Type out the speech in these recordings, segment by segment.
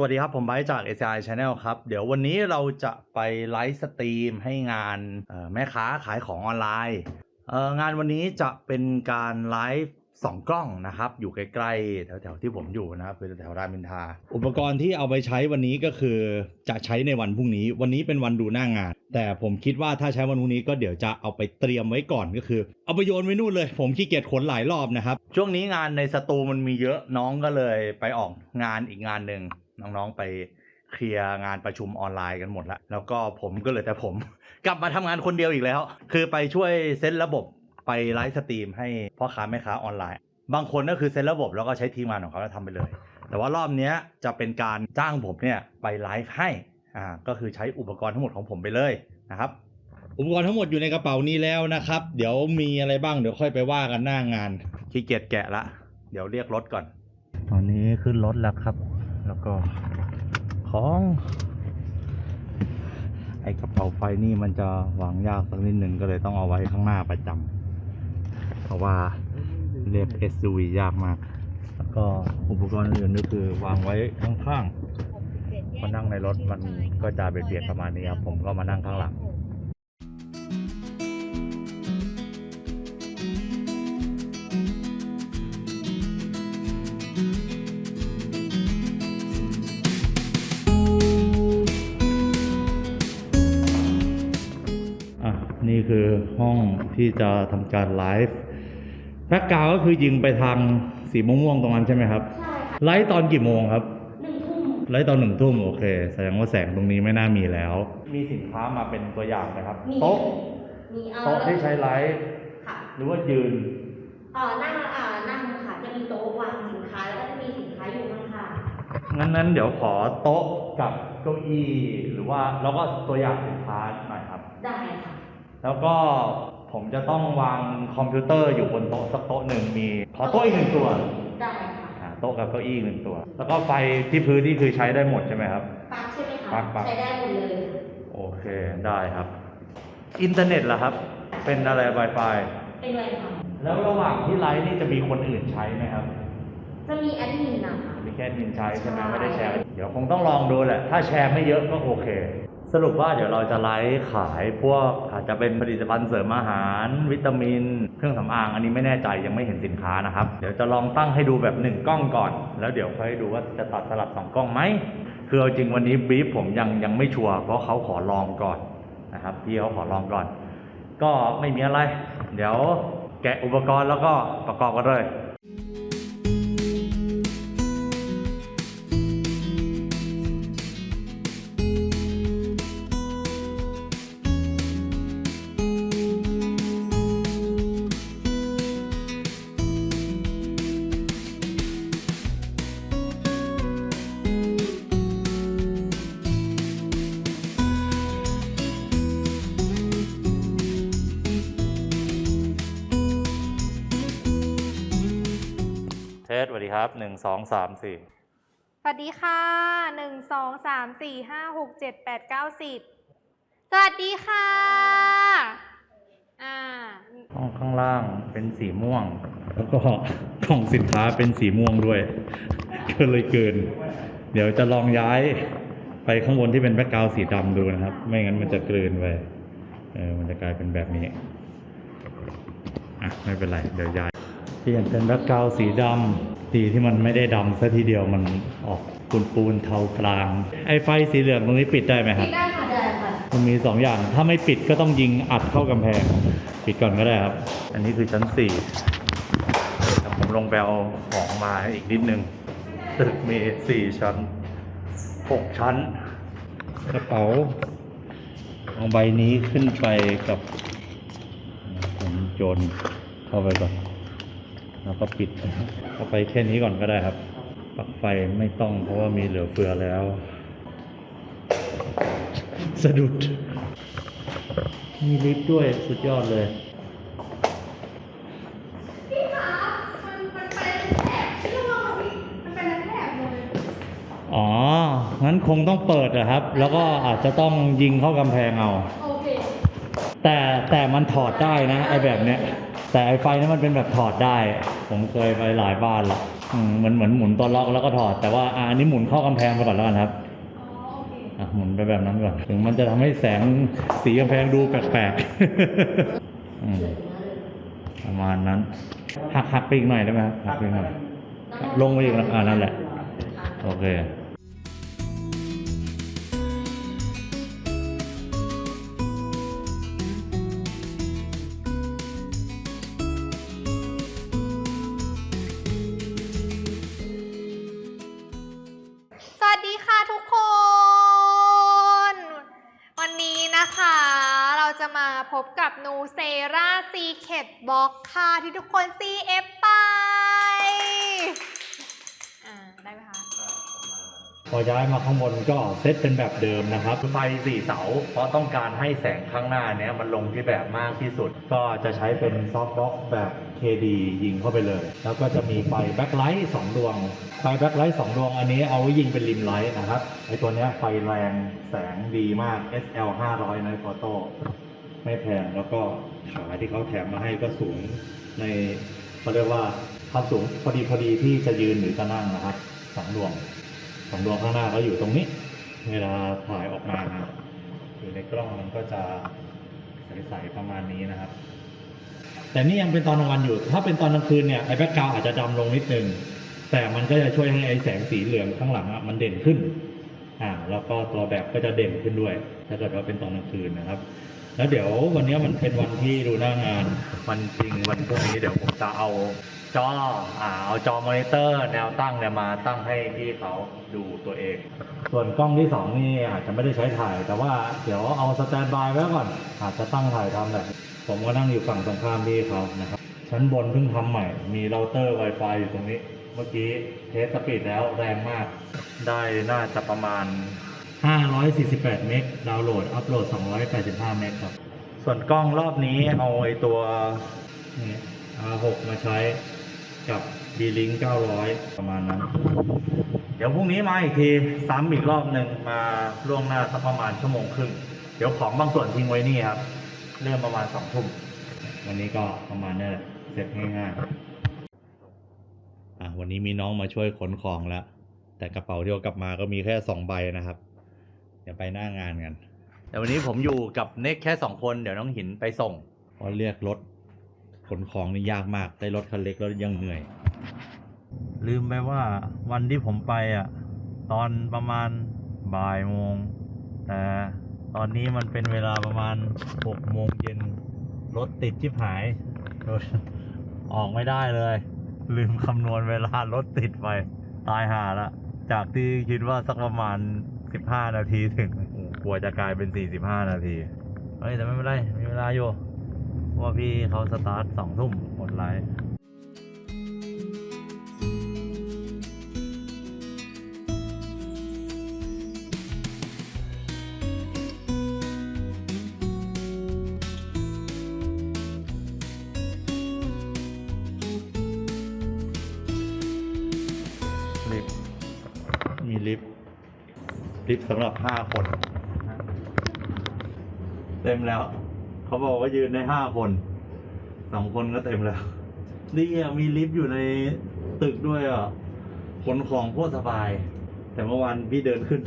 สวัสดีครับ ผมไบร์จาก SCI Channel ครับ เดี๋ยววันนี้เราจะไปไลฟ์สตรีมให้งานแม่ค้าขายของออนไลน์งานวันนี้จะเป็นการไลฟ์สองกล้องนะครับ อยู่ใกล้ๆแถวๆที่ผมอยู่นะครับคือแถวรามอินทา อุปกรณ์ที่เอาไปใช้วันนี้ก็คือจะใช้ในวันพรุ่งนี้ วันนี้เป็นวันดูหน้างาน แต่ผมคิดว่าถ้าใช้วันพรุ่งนี้ก็เดี๋ยวจะเอาไปเตรียมไว้ก่อนก็คือ เอาไปโยนไว้นู่นเลย ผมขี้เกียจขนหลายรอบนะครับ ช่วงนี้งานในสตูมันมีเยอะน้องก็เลยไปออกงานอีกงานหนึ่ง น้องๆไปเคลียร์งานประชุมออนไลน์กันหมดแล้วแล้วก็ผมก็เหลยแต่ผม กลับมาทำงานคนเดียวอีกแล้ว คือไปช่วยเซตระบบไปไลฟ์สตรีมให้พ่อค้าแม่ค้าออนไลน์ บางคนก็คือเซตระบบแล้วก็ใช้ทีมงานของเขาแล้วทำไปเลย แต่ว่ารอบเนี้ยจะเป็นการจ้างผมเนี่ยไปไลฟ์ให้อ่าก็คือใช้อุปกรณ์ทั้งหมดของผมไปเลยนะครับอุปกรณ์ทั้งหมดอยู่ในกระเป๋านี้แล้วนะครับ เดี๋ยวมีอะไรบ้างเดี๋ยวค่อยไปว่ากันหน้างานขี้เกียจแกะละ เดี๋ยวเรียกรถก่อน ตอนนี้ขึ้นรถแล้วครับ แล้วก็ของไอกระเป๋าไฟนี่มันจะวางยากสักนิดหนึ่งก็เลยต้องเอาไว้ข้างหน้าประจำเพราะว่าเรียก SUV ยากมาก แล้วก็อุปกรณ์อื่นก็คือวางไว้ข้างๆมานั่งในรถมันก็จะเบียดๆประมาณนี้ครับผมก็มานั่งข้างหลัง นี่คือห้องที่จะทำการไลฟ์แบ็กกราวก็คือยิงไปทางสีม่วงๆตรงนั้นใช่ไหมครับ ใช่ค่ะไลฟ์ตอนกี่โมงครับหนึ่งทุ่มไลฟ์ตอนหนึ่งทุ่มโอเค แสดงว่าแสงตรงนี้ไม่น่ามีแล้ว มีสินค้ามาเป็นตัวอย่างนะครับ มีโต๊ะมีเอ่อโต๊ะที่ใช้ไลฟ์ค่ะหรือว่ายืนเอ่อนั่งอ่านั่งค่ะจะมีโต๊ะวางสินค้าแล้วก็จะมีสินค้าอยู่ข้างงั้นนั้นเดี๋ยวขอโต๊ะกับเก้าอี้หรือว่าแล้วก็ตัวอย่างสินค้าหน่อยครับๆได้ค่ะ แล้วก็ผมจะต้องวางคอมพิวเตอร์อยู่บนโต๊ะสักโต๊ะหนึ่งมี ขอโต๊ะอีกหนึ่งตัวได้ค่ะอ่าโต๊ะกับเก้าอี้หนึ่งตัว แล้วก็ไฟที่พื้นนี่คือใช้ได้หมดใช่ไหมครับ ปลั๊กใช่ไหมคะปลั๊กปลั๊ก ใช้ได้หมดเลย โอเคได้ครับ อินเทอร์เน็ตล่ะครับ เป็นอะไร Wi-Fi เป็นไรค่ะแล้วระหว่างที่ไลฟ์นี่จะมีคนอื่นใช้ไหมครับ จะมีแอดมินนะคะ มีแค่มินใช้ใช่ไหมใช่ไม่ได้แชร์ เดี๋ยวคงต้องลองดูแหละ ถ้าแชร์ไม่เยอะก็โอเค สรุปว่าเดี๋ยวเราจะไลฟ์ขายพวกอาจจะเป็นผลิตภัณฑ์เสริมอาหาร วิตามิน เครื่องสำอางอันนี้ไม่แน่ใจยังไม่เห็นสินค้านะครับ เดี๋ยวจะลองตั้งให้ดูแบบหนึ่งกล้องก่อน แล้วเดี๋ยวค่อยดูว่าจะตัดสลับสองกล้องไหมคือเอาจริงวันนี้บีฟผมยังยังไม่ชัวร์เพราะเขาขอลองก่อนนะครับพี่เขาขอลองก่อน ก็ไม่มีอะไร เดี๋ยวแกะอุปกรณ์แล้วก็ประกอบกันเลย ครับหนึ่งสองสามสี่สวัสดีค่ะหนึ่งสองสามสี่ห้าหกเจ็ดแปดเก้าสิบสวัสดีค่ะ อ่า ห้องข้างล่างเป็นสีม่วง แล้วก็กล่องสินค้าเป็นสีม่วงด้วย ก็เลยเกิน เดี๋ยวจะลองย้ายไปข้างบนที่เป็นแบ็กกราวด์สีดำดูนะครับ ไม่งั้นมันจะเกินไปเออมันจะกลายเป็นแบบนี้อะไม่เป็นไร เดี๋ยวย้ายเปลี่ยนเป็นแบ็กกราวด์สีดำสีที่มันไม่ได้ดำซะทีเดียวมันออกปูนปูนๆเทากลาง ไอ้ไฟสีเหลืองตรงนี้ปิดได้ไหมคปิรับดได้ค่ะได้ค่ะ มันมีสองอย่าง ถ้าไม่ปิดก็ต้องยิงอัดเข้ากำแพง ปิดก่อนก็ได้ครับ อันนี้คือชั้นสี่แต่ผมลงไปเอาของมาอีกนิดนึง ตึกมีสี่ชั้นหกชั้น กระเป๋าเอาใบนี้ขึ้นไปกับผมโยนเข้าไปก่อน แล้วก็ปิดเข้าไปแค่นี้ก่อนก็ได้ครับปลั๊กไฟไม่ต้องเพราะว่ามีเหลือเฟือแล้ว สะดุด มีลิฟต์ด้วยสุดยอดเลยพี่คะมันมันเป็นแถบที่เราพี่มันเป็นแถบเลยอ๋อ งั้นคงต้องเปิดอะครับ แล้วก็อาจจะต้องยิงเข้ากำแพงเอา โอเค แต่แต่มันถอดได้นะไอแบบเนี้ยแต่ไอไฟนั้นมันเป็นแบบถอดได้ ผมเคยไปหลายบ้านละอืมเหมือนเหมือนหมุนตัวล็อกแล้วก็ถอด แต่ว่าอ่าอันนี้หมุนเข้ากำแพงไปก่อนแล้วกันครับอ๋อโอเคอะหมุนไปแบบนั้นก่อนถึงมันจะทำให้แสงสีกำแพงดูแปลกๆอืมประมาณนั้น หักหักไปอีกหน่อยได้ไหมครับหักไปอีกหน่อยลงไปอีกนะอ่านั่นแหละ โอเค จะมาพบกับนูเซราซีเคดบ็อกค่ะที่ทุกคน CF ไป อ่า ได้ไหมคะ พอย้ายมาข้างบนก็เซตเป็นแบบเดิมนะครับ ไฟสี่เสา เพราะต้องการให้แสงข้างหน้าเนี้ยมันลงที่แบบมากที่สุด ก็จะใช้เป็นซอฟต์บ็อกแบบ KD ยิงเข้าไปเลย แล้วก็จะมีไฟแบ็คไลท์สองดวง ไฟแบ็คไลท์สองดวงอันนี้เอาไว้ยิงเป็นริมไลท์นะครับ ไอตัวเนี้ยไฟแรงแสงดีมาก SL 500ในโฟโต้ไม่แพงแล้วก็ขาที่เขาแถมมาให้ก็สูงในเขาเรียกว่าความสูงพอดีพอดีที่จะยืนหรือจะนั่งนะครับสองดวง สองดวงข้างหน้าก็อยู่ตรงนี้ เวลาถ่ายออกมานะอยู่ในกล้องมันก็จะใสๆประมาณนี้นะครับ แต่นี่ยังเป็นตอนกลางวันอยู่ ถ้าเป็นตอนกลางคืนเนี่ยไอ้แบ็กกราวอาจจะดำลงนิดนึง แต่มันก็จะช่วยให้ไอ้แสงสีเหลืองข้างหลังอะมันเด่นขึ้น อ่า แล้วก็ตัวแบบก็จะเด่นขึ้นด้วย ถ้าเกิดว่าเป็นตอนกลางคืนนะครับ แล้วเดี๋ยววันนี้มันเป็นวันที่ดูหน้างาน วันจริงวันพรุ่งนี้เดี๋ยวผมจะเอา จออ่าเอาจอมอนิเตอร์แนวตั้งเนี่ยมาตั้งให้พี่เขาดูตัวเอง ส่วนกล้องที่สองนี่อาจจะไม่ได้ใช้ถ่าย แต่ว่าเดี๋ยวเอาสแตนบายไว้ก่อน อาจจะตั้งถ่ายทำแหละผมก็นั่งอยู่ฝั่งตรงข้ามพี่เขานะครับชั้นบนเพิ่งทำใหม่ มีเราเตอร์ Wi-Fi อยู่ตรงนี้ เมื่อกี้เทสสปีดแล้วแรงมาก ได้น่าจะประมาณ 548 เมกดาวน์โหลด อัพโหลด 285 เมกครับ ส่วนกล้องรอบนี้เอาไอตัวนี่ R6 มาใช้ กับ B-Link 900ประมาณนั้น เดี๋ยวพรุ่งนี้มาอีกทีซ้ำอีกรอบหนึ่งมาล่วงหน้าสักประมาณชั่วโมงครึ่ง เดี๋ยวของบางส่วนทิ้งไว้นี่ครับ เริ่มประมาณสองทุ่ม วันนี้ก็ประมาณนี้แหละเสร็จง่ายๆอะวันนี้มีน้องมาช่วยขนของแล้ว แต่กระเป๋าที่เอากลับมาก็มีแค่สองใบนะครับ เดี๋ยวไปหน้างานกัน แต่วันนี้ผมอยู่กับเน็กแค่สองคน เดี๋ยวน้องหินไปส่งเพราะเรียกรถ ขนของนี่ยากมากได้รถคันเล็กแล้วยังเหนื่อย ลืมไปว่าวันที่ผมไปอะ ตอนประมาณบ่ายโมง แต่ตอนนี้มันเป็นเวลาประมาณหกโมงเย็นรถติดชิบหาย ออกไม่ได้เลย ลืมคำนวณเวลารถติดไป ตายห่าละ จากที่คิดว่าสักประมาณ15นาทีถึงกลัวจะกลายเป็น45นาทีเฮ้ยแต่ไม่เป็นไร มีเวลาอยู่ ว่าพี่เขาสตาร์ทสองทุ่มหมดไลฟ์ลิฟต์มีลิฟต์ลิฟต์สำหรับ5คน เต็มแล้ว เขาบอกว่ายืนได้ห้าคนสองคนก็เต็มแล้ว นี่อะมีลิฟต์อยู่ในตึกด้วยอะขนของโคตรสบาย แต่เมื่อวานพี่เดินขึ้น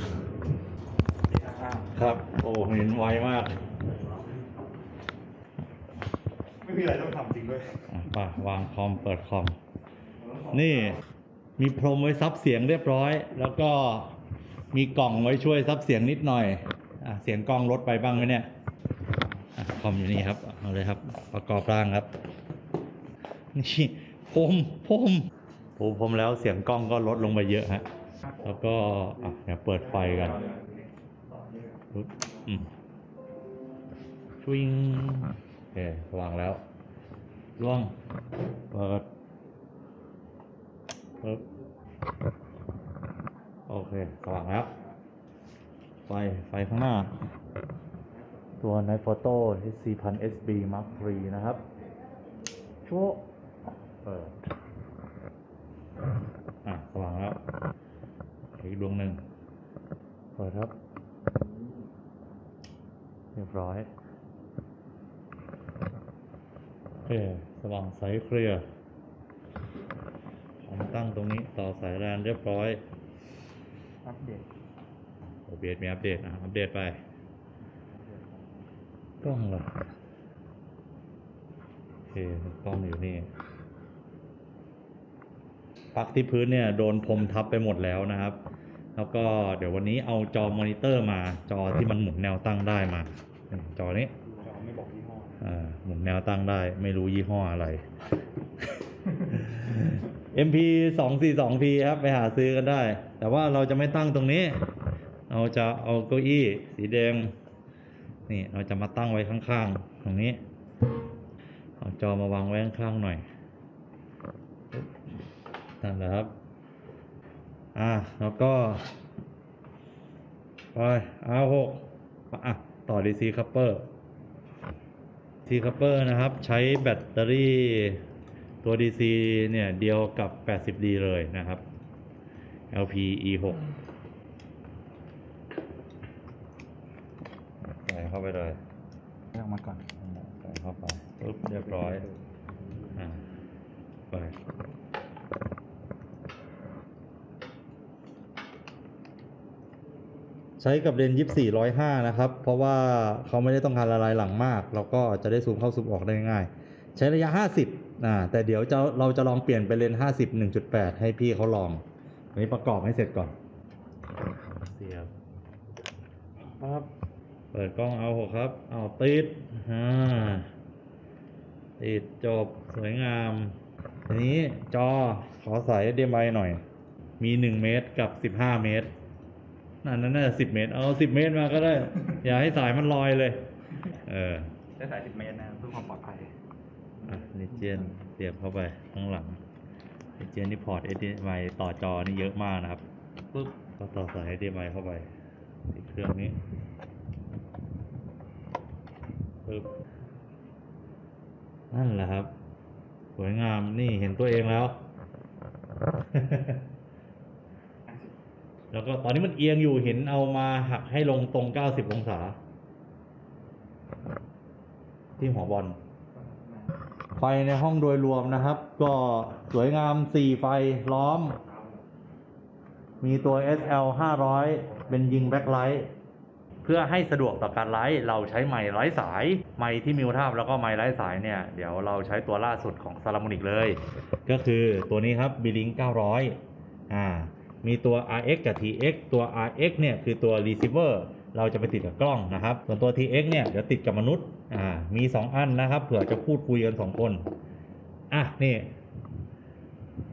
ครับ โอ้เห็นไวมาก ไม่มีอะไรต้องทำจริงด้วยอะไป่ะวางคอมเปิดคอม นี่มีพรมไว้ซับเสียงเรียบร้อย แล้วก็มีกล่องไว้ช่วยซับเสียงนิดหน่อยอะเสียงกล้องลดไปบ้างไหมเนี่ยอะ คอมอยู่นี่ครับ เอาเลยครับ ประกอบร่างครับ นี่พรมพรมโอ้พรมแล้วเสียงกล้องก็ลดลงไปเยอะฮะ แล้วก็อะเดี๋ยวเปิดไฟกันชวิงโอเคสว่างแล้วล่วง เปิดปบโอเคสว่างแล้ว ไฟ ไฟข้างหน้า ตัวในโฟโต้ HC1000 SB Mark III นะครับโชว์เปิดอะสว่างแล้วอีกดวงหนึ่งเปิดครับ เรียบร้อยโอเคสว่างใสเคลียร์ของตั้งตั้งตรงนี้ต่อสายแลนเรียบร้อย อัปเดต OBS มีอัปเดตนะอัปเดตไป กล้องเหรอโอเคกล้องอยู่นี่ปักที่พื้นเนี่ยโดนพรมทับไปหมดแล้วนะครับ แล้วก็เดี๋ยววันนี้เอาจอมอนิเตอร์มา จอที่มันหมุนแนวตั้งได้มา จอนี้จอไม่บอกยี่ห้ออ่าหมุนแนวตั้งได้ ไม่รู้ยี่ห้ออะไร MP สองสี่สอง P ครับ ไปหาซื้อกันได้ แต่ว่าเราจะไม่ตั้งตรงนี้ เราจะเอาเก้าอี้สีแดง นี่เราจะมาตั้งไว้ข้างๆ ตรงนี้เอาจอมาวางไว้ข้างๆหน่อยนั่นแหละครับ อ่าแล้วก็ไป R6 อะต่อ DC coupler ทีคัพเปอร์นะครับ ใช้แบตเตอรี่ตัว DC เนี่ย เดียวกับ 80D เลยนะครับ LP E6 ใส่เข้า ไปเลยเรียกมาก่อนใส่เข้าไปปุ๊บเรียบร้อยอ่าไปใช้กับเลนส์24 105นะครับ เพราะว่าเขาไม่ได้ต้องการละลายหลังมากแล้วก็จะได้ซูมเข้าซูมออกได้ง่าย ใช้ระยะ50อ่าแต่เดี๋ยวจะเราจะลองเปลี่ยนไปเลนส์50 1.8ให้พี่เขาลองอันนี้ประกอบให้เสร็จก่อนเสียบปั๊บ เปิดกล้องเอาหกครับ เอาติดอ่าติดจบสวยงามทีนี้จอขอใส่ HDMI หน่อย มี1เมตรกับ15เมตรนั่นนั่นน่าจะ10เมตร เอา10เมตรมาก็ได้ อย่าให้สายมันลอยเลย เออใช้สาย10เมตรนะเพื่อความปลอดภัยอะนิเจียนเสียบเข้าไปข้างหลังนิเจียนนี่พอร์ต HDMI ต่อจอนี่เยอะมากนะครับปุ๊บก็ต่อสาย HDMI เข้าไปที่เครื่องนี้ ปึ๊บนั่นแหละครับ สวยงามนี่เห็นตัวเองแล้ว แล้วก็ตอนนี้มันเอียงอยู่เห็นเอามาหักให้ลงตรง90องศา ที่หัวบอลไฟในห้องโดยรวมนะครับ ก็สวยงาม4ไฟล้อม มีตัว SL 500 เป็นยิงแบ็คไลท์ เพื่อให้สะดวกต่อการไลฟ์เราใช้ไมค์ไร้สาย ไมค์ที่มิวทาบแล้วก็ไมค์ไร้สายเนี่ย เดี๋ยวเราใช้ตัวล่าสุดของ s า l าม o n i c เลย ก็คือตัวนี้ครับ b ิ l i n 900อ่ามีตัว RX กับ TX ตัว RX เนี่ยคือตัว receiver เราจะไปติดกับกล้องนะครับ ส่วนตัว TX เนี่ยเดี๋ยวติดกับมนุษย์อ่ามี 2 อันนะครับเผื่อจะพูดคุยกัน 2 คน อะ นี่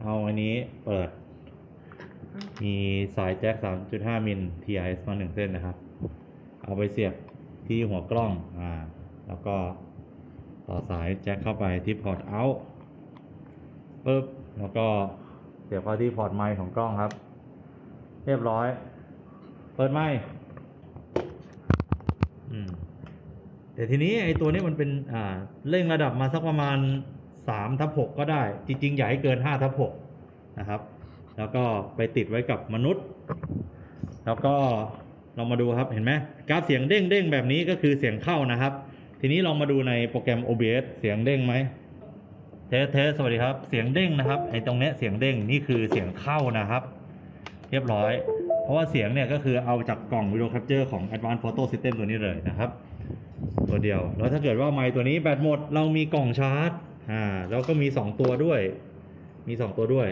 เอาอันนี้เปิด มีสายแจ็ค 3.5 มิล TIS มา 1 เส้นนะครับ เอาไปเสียบที่หัวกล้องอ่า แล้วก็ต่อสายแจ็คเข้าไปที่พอร์ตเอาท์ปึ๊บแล้วก็เสียบเข้าที่พอร์ตไมค์ของกล้องครับ เรียบร้อย เปิดไมค์แต่ทีนี้ไอ้ตัวนี้มันเป็นอ่าเร่งระดับมาสักประมาณ3ทับ6ก็ได้ จริงๆ อย่าให้เกิน5ทับ6นะครับ แล้วก็ไปติดไว้กับมนุษย์ แล้วก็ลองมาดูครับเห็นไหมกราฟเสียงเด้งเด้งแบบนี้ก็คือเสียงเข้านะครับ ทีนี้ลองมาดูในโปรแกรม OBS เสียงเด้งไหมเทสเทสสวัสดีครับ เสียงเด้งนะครับไอ้ตรงเนี้ยเสียงเด้งนี่คือเสียงเข้านะครับ เรียบร้อย เพราะว่าเสียงเนี่ยก็คือเอาจากกล่องวิดีโอแคปเจอร์ของ Advanced Photo System ตัวนี้เลยนะครับ ตัวเดียว แล้วถ้าเกิดว่าไมค์ตัวนี้แบตหมดเรามีกล่องชาร์จอ่าแล้วก็มี 2 ตัวด้วย มี 2 ตัวด้วย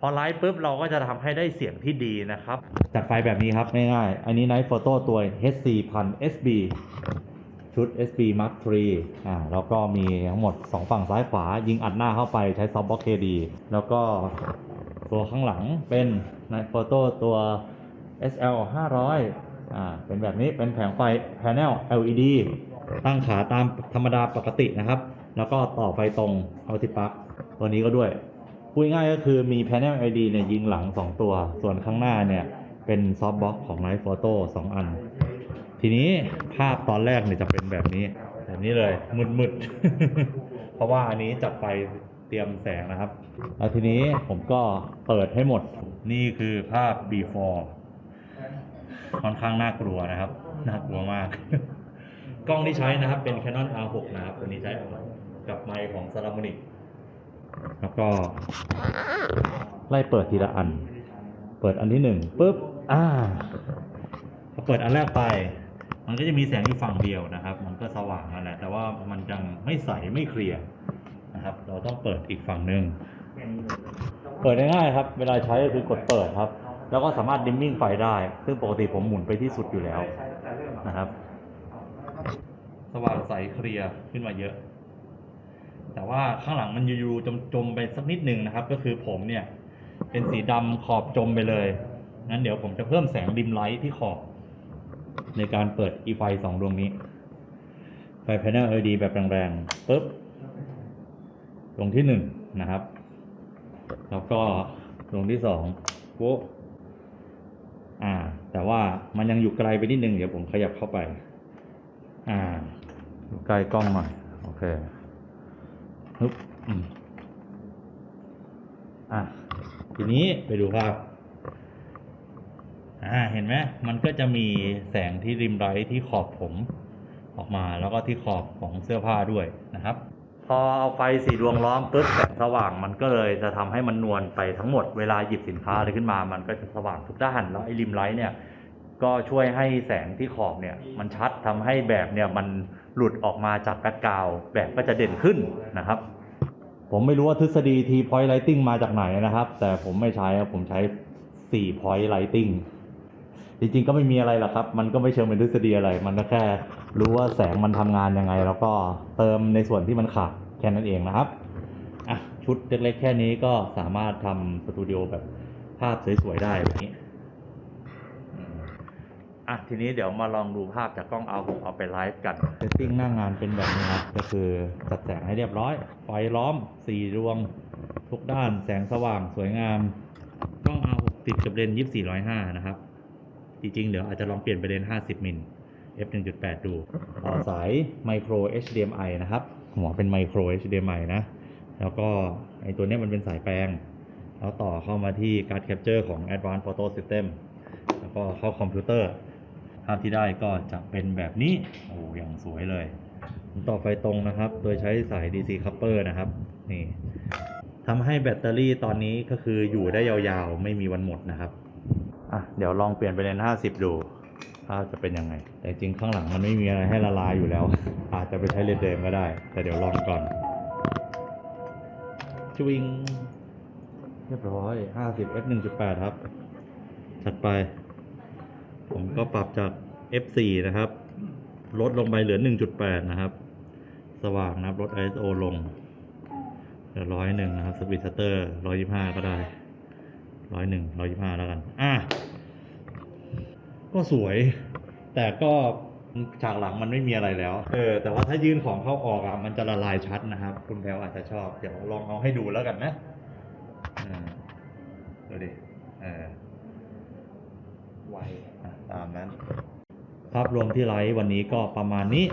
พอไลฟ์ปุ๊บเราก็จะทำให้ได้เสียงที่ดีนะครับ จัดไฟแบบนี้ครับง่ายๆอันนี้ Night Photo ตัว HC 1000 SB ชุด SB Mark III อ่าแล้วก็มีทั้งหมด 2 ฝั่งซ้ายขวา ยิงอัดหน้าเข้าไปใช้ซอฟต์บ็อก KD แล้วก็ตัวข้างหลังเป็น Night Photo ตัว SL 500อ่าเป็นแบบนี้เป็นแผงไฟ Panel LED ตั้งขาตามธรรมดาปกตินะครับ แล้วก็ต่อไฟตรงเอาที่ปลั๊กตัวนี้ก็ด้วยพูดง่ายก็คือมี Panel LED เนี่ยยิงหลัง 2 ตัว ส่วนข้างหน้าเนี่ยเป็นซอฟต์บ็อกของ Night Photo 2อัน ทีนี้ภาพตอนแรกเนี่ยจะเป็นแบบนี้ แบบนี้เลยมืดๆ เพราะว่าอันนี้จับไฟเตรียมแสงนะครับ แล้วทีนี้ผมก็เปิดให้หมด นี่คือภาพ before ค่อนข้างน่ากลัวนะครับ น่ากลัวมาก กล้องที่ใช้นะครับ เป็น Canon R6 นะครับตัวนี้ใช้กับไมค์ของ s a l a m o n i c แล้วก็ ไล่เปิดทีละอัน เปิดอันที่หนึ่งปุ๊บ อ่าเปิดอันแรกไป มันก็จะมีแสงอยู่ฝั่งเดียวนะครับ มันก็สว่างนั่นแหละ แต่ว่ามันยังไม่ใสไม่เคลียร์นะครับ เราต้องเปิดอีกฝั่งหนึ่งเปิดง่ายๆครับ เวลาใช้ก็คือกดเปิดครับ แล้วก็สามารถดิมมิ่งไฟได้ ซึ่งปกติผมหมุนไปที่สุดอยู่แล้วนะครับ สว่างใสเคลียร์ขึ้นมาเยอะ แต่ว่าข้างหลังมันอยู่ๆจมๆไปสักนิดหนึ่งนะครับ ก็คือผมเนี่ย เป็นสีดำขอบจมไปเลย งั้นเดี๋ยวผมจะเพิ่มแสงดิมไลท์ที่ขอบ ในการเปิดอีไฟสองดวงนี้ ไฟ panel LED แบบแรงๆปุ๊บดวงที่หนึ่งนะครับ แล้วก็ดวงที่สองโวอ่า แต่ว่ามันยังอยู่ไกลไปนิดนึง เดี๋ยวผมขยับเข้าไป อ่าอยู่ใกล้กล้องหน่อยโอเคฮึบอะทีนี้ไปดูภาพ อ่าเห็นไหมมันก็จะมีแสงที่ริมไรที่ขอบผมออกมาแล้วก็ที่ขอบของเสื้อผ้าด้วยนะครับ พอเอาไฟสีดวงล้อมปุ๊บแสงสว่างมันก็เลยจะทำให้มันนวลไปทั้งหมดเวลาหยิบสินค้าอะไรขึ้นมา มันก็จะสว่างทุกด้านแล้วไอ้ริมไลท์เนี่ยก็ช่วยให้แสงที่ขอบเนี่ยมันชัดทำให้แบบเนี่ยมันหลุดออกมาจากแบ็กกราวแบบก็จะเด่นขึ้นนะครับ ผมไม่รู้ว่าทฤษฎี T point lighting มาจากไหนนะครับ แต่ผมไม่ใช้ครับผมใช้4 point lighting จริงๆก็ไม่มีอะไรหรอกครับ มันก็ไม่เชิงเป็นทฤษฎีอะไร มันก็แค่รู้ว่าแสงมันทำงานยังไง แล้วก็เติมในส่วนที่มันขาดแค่นั้นเองนะครับอะชุดเล็กๆแค่นี้ก็สามารถทำสตูดิโอแบบภาพสวยๆได้แบบนี้อะทีนี้เดี๋ยวมาลองดูภาพจากกล้องเอาผมเอาไปไลฟ์กันเซตติ้งหน้างานเป็นแบบนี้ครับก็คือจัดแสงให้เรียบร้อย ไฟล้อมสี่ดวง ทุกด้านแสงสว่างสวยงามกล้อง R ติดกับเลนส์2405นะครับ จริงๆ เดี๋ยวอาจจะลองเปลี่ยนไปเลนส์50 มิล f 1.8 ดูต่อสาย micro HDMI นะครับ หัวเป็น micro HDMI นะ แล้วก็ไอตัวเนี้ยมันเป็นสายแปลง แล้วต่อเข้ามาที่การ์ดแคปเจอร์ของ Advanced Photo System แล้วก็เข้าคอมพิวเตอร์ ภาพที่ได้ก็จะเป็นแบบนี้ โอ้อย่างสวยเลย ต่อไฟตรงนะครับ โดยใช้สาย DC coupler นะครับ นี่ทำให้แบตเตอรี่ตอนนี้ก็คืออยู่ได้ยาวๆ ไม่มีวันหมดนะครับ อะเดี๋ยวลองเปลี่ยนไปเลนส์50ดูภาพจะเป็นยังไง แต่จริงข้างหลังมันไม่มีอะไรให้ละลายอยู่แล้ว อาจจะไปใช้เลนเดิมก็ได้ แต่เดี๋ยวลองก่อนจวิง เรียบร้อย50 f 1.8ครับ ถัดไป ผมก็ปรับจาก f4 นะครับ ลดลงไปเหลือ1.8นะครับ สว่างนะครับลด ISO ลงเหลือร้อยหนึ่งนะครับ สปีดชัตเตอร์ร้อยยี่ห้าก็ได้ ร้อยหนึ่งร้อยยี่ห้าแล้วกัน อะ ก็สวย แต่ก็ฉากหลังมันไม่มีอะไรแล้ว เออ แต่ว่าถ้ายื่นของเข้าออกอะ มันจะละลายชัดนะครับ คุณแพลวอาจจะชอบ เดี๋ยวลองเอาให้ดูแล้วกันนะอ่าดูดิเออไวอะตามนั้น ภาพรวมที่ไลฟ์วันนี้ก็ประมาณนี้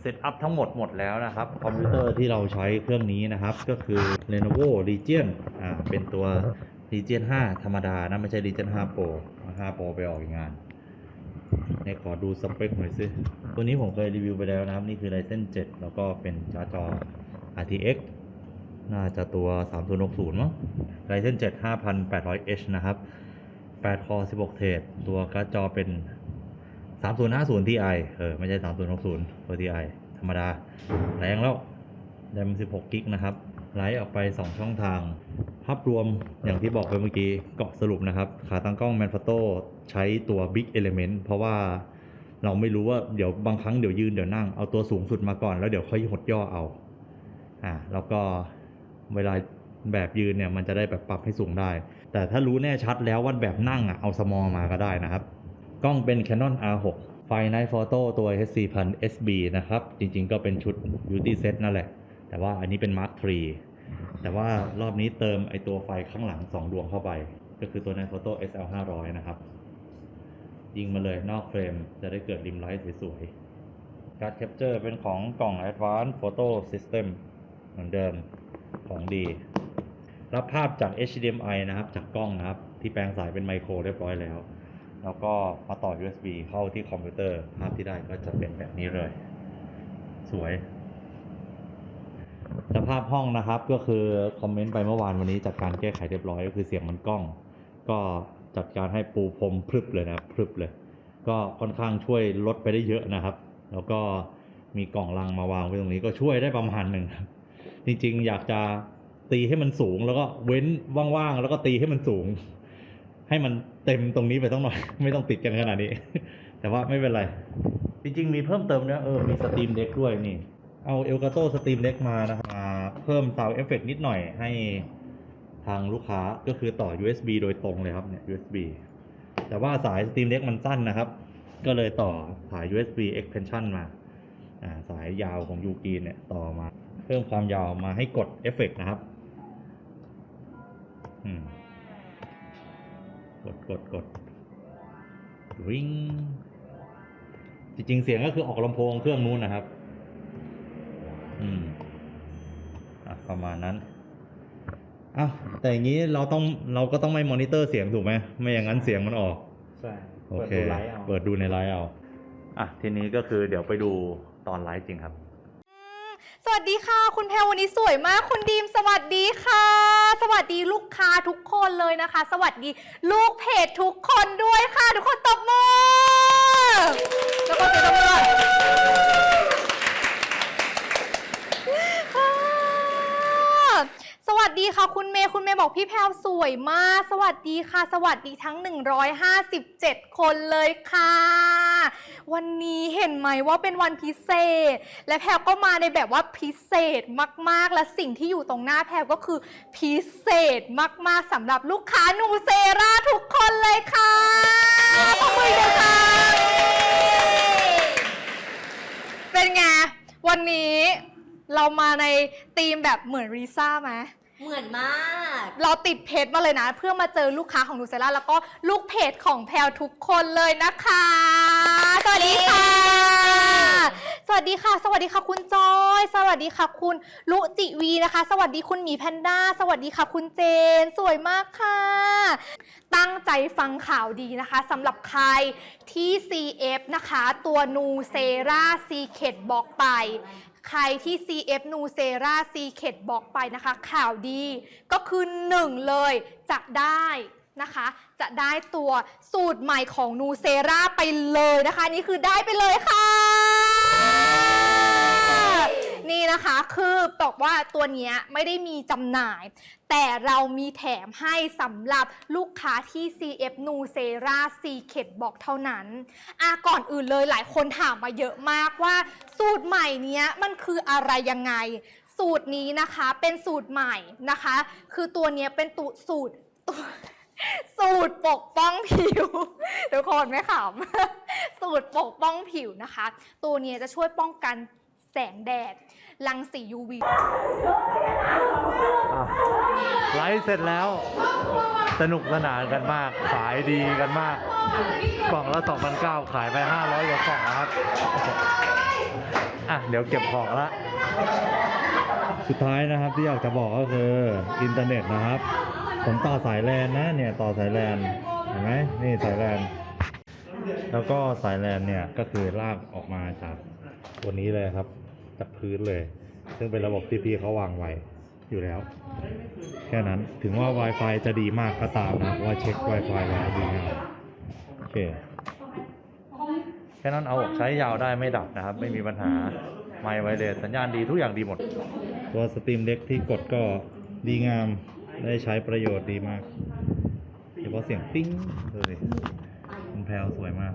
เซตอัพทั้งหมดหมดแล้วนะครับ คอมพิวเตอร์ที่เราใช้เครื่องนี้นะครับ ก็คือ Lenovo Legion อ่าเป็นตัว Legion 5ธรรมดานะไม่ใช่ Legion 5 Pro 5 Pro ไปออกอีกงานในขอดูสเปคหน่อยสิตัวนี้ผมเคยรีวิวไปแล้วนะครับ นี่คือ Ryzen 7แล้วก็เป็นจอจอ RTX น่าจะตัว3060มั้ง Ryzen 7 5800H นะครับ8คอ16 เทรดตัวการ์ดจอเป็น 3050 Ti เออ ไม่ใช่ 3060ตัว Ti ธรรมดา แรงแล้วแรม16 กิกนะครับ ไลฟ์ออกไป 2 ช่องทาง ภาพรวมอย่างที่บอกไปเมื่อกี้เกาะสรุปนะครับ ขาตั้งกล้อง Manfrotto ใช้ตัว Big Element เพราะว่าเราไม่รู้ว่าเดี๋ยวบางครั้งเดี๋ยวยืนเดี๋ยวนั่งเอาตัวสูงสุดมาก่อนแล้วเดี๋ยวค่อยหดย่อเอาอ่าแล้วก็เวลาแบบยืนเนี่ยมันจะได้แบบปรับให้สูงได้ แต่ถ้ารู้แน่ชัดแล้วว่าแบบนั่งอะเอาสมอมาก็ได้นะครับ กล้องเป็น Canon R6 ไฟ Night Photo ตัว HC 1000 SB นะครับ จริงๆก็เป็นชุด Beauty Set นั่นแหละ แต่ว่าอันนี้เป็น Mark III แต่ว่ารอบนี้เติมไอตัวไฟข้างหลัง 2 ดวงเข้าไป ก็คือตัว Night Photo SL 500 นะครับ ยิงมาเลยนอกเฟรมจะได้เกิดริมไลท์สวยๆ การ์ดแคปเจอร์เป็นของกล่อง Advanced Photo System เหมือนเดิมของดี รับภาพจาก HDMI นะครับ จากกล้องนะครับ ที่แปลงสายเป็นไมโครเรียบร้อยแล้ว แล้วก็มาต่อ USB เข้าที่คอมพิวเตอร์ ภาพที่ได้ก็จะเป็นแบบนี้เลย สวย สภาพห้องนะครับก็คือคอมเมนต์ไปเมื่อวานวันนี้จัดการแก้ไขเรียบร้อยก็คือเสียงมันกล้อง ก็จัดการให้ปูพรมพรึบเลยนะพรึบเลย ก็ค่อนข้างช่วยลดไปได้เยอะนะครับ แล้วก็มีกล่องลังมาวางไว้ตรงนี้ก็ช่วยได้ประมาณหนึ่งจริงๆ อยากจะตีให้มันสูงแล้วก็เว้นว่างๆแล้วก็ตีให้มันสูง ให้มันเต็มตรงนี้ไปต้องหน่อย ไม่ต้องติดกันขนาดนี้ แต่ว่าไม่เป็นไร จริงๆ มีเพิ่มเติมนะเออมีสตรีมเด็กด้วยนี่ เอาเอลกาโตสตรีมเด็กมานะครับเพิ่มซาวเอฟเฟกนิดหน่อยให้ทางลูกค้าก็คือต่อ USB โดยตรงเลยครับเนี่ย USB แต่ว่าสายสตรีมเด็กมันสั้นนะครับ ก็เลยต่อสาย USB extension มาอ่าสายยาวของยูกีเนี่ยต่อมาเพิ่มความยาวมาให้กดเอฟเฟกนะครับกดกดกดริงจริงๆ เสียงก็คือออกลำโพงเครื่องนู้นนะครับ อืม อะ ประ มาณนั้นอ้าวแต่อย่างนี้เราต้องเราก็ต้องไม่มอนิเตอร์เสียงถูกไหมไม่อย่างนั้นเสียงมันออกใช่โอเปิดเคดูไลฟ์เอาเปิดดูในไลฟ์เอาอะทีนี้ก็คือเดี๋ยวไปดูตอนไลฟ์จริงครับ สวัสดีค่ะ คุณแพรวันนี้สวยมาก คุณดีมสวัสดีค่ะ สวัสดีลูกค้าทุกคนเลยนะคะ สวัสดีลูกเพจทุกคนด้วยค่ะ ทุกคนตบมือแล้วก็เสียงตบมือด้วยอ่าส วัสดีค่ะคุณเมย์คุณเมย์บอกพี่แพรวสวยมาก สวัสดีค่ะ สวัสดีทั้ง 157 คนเลยค่ะ วันนี้เห็นไหมว่าเป็นวันพิเศษ และแพรวก็มาในแบบว่าพิเศษมากๆ และสิ่งที่อยู่ตรงหน้าแพรวก็คือพิเศษมากๆสำหรับลูกค้านูเซราทุกคนเลยค่ะขอบคุณค่ะ เป็นไง วันนี้เรามาในธีมแบบเหมือนรีซ่าไหม เหมือนมาก เราติดเพจมาเลยนะ เพื่อมาเจอลูกค้าของนูเซล่าแล้วก็ลูกเพจของแพลวทุกคนเลยนะคะ สวัสดีค่ะ สวัสดีค่ะ สวัสดีค่ะคุณจอย สวัสดีค่ะคุณลุจิวีนะคะ สวัสดีคุณหมีแพนด้า สวัสดีค่ะคุณเจน สวยมากค่ะ ตั้งใจฟังข่าวดีนะคะสำหรับใครที่ CF นะคะ ตัวนูเซราซีเคดบอกไป ใครที่ CF นูเซราซีเคดบอกไปนะคะ ข่าวดีก็คือ1เลยจะได้นะคะ จะได้ตัวสูตรใหม่ของนูเซราไปเลยนะคะ นี่คือได้ไปเลยค่ะ นี่นะคะคือบอกว่าตัวนี้ไม่ได้มีจำหน่าย แต่เรามีแถมให้สำหรับลูกค้าที่ CF n u c e r a Secret บอกเท่านั้นอะก่อนอื่นเลยหลายคนถามมาเยอะมากว่า สูตรใหม่เนี้ยมันคืออะไรยังไง สูตรนี้นะคะเป็นสูตรใหม่นะคะ คือตัวนี้เป็นตูสูตรสูตรปกป้องผิวทุกคนไม่ขำสูตรปกป้องผิวนะคะ ตัวนี้จะช่วยป้องกัน แสงแดด รังสี UV อะไลฟ์เสร็จแล้ว สนุกสนานกันมาก ขายดีกันมาก กล่องละ2,900ขายไป 500กว่ากล่องนะครับ อะ เดี๋ยวเก็บของละ สุดท้ายนะครับที่อยากจะบอกก็คืออินเทอร์เน็ตนะครับ ผมต่อสายแลนนะเนี่ยต่อสายแลนเห็นไหมนี่สายแลนแล้วก็สายแลนเนี่ยก็คือลากออกมาจากตัวนี้เลยครับ จากพื้นเลย ซึ่งเป็นระบบที่พี่เขาวางไว้อยู่แล้ว แค่นั้นถึงว่า Wi-Fi จะดีมากก็ตามนะว่าเช็ค Wi-Fi แล้วดีงามโอเคแค่นั้นเอาออกใช้ยาวได้ไม่ดับนะครับ ไม่มีปัญหาไมค์ไวเลสสัญญาณดีทุกอย่างดีหมด ตัวสตรีมเด็กที่กดก็ดีงามได้ใช้ประโยชน์ดีมากเฉพาะเสียงติ้งดูสิคุณแพลวสวยมาก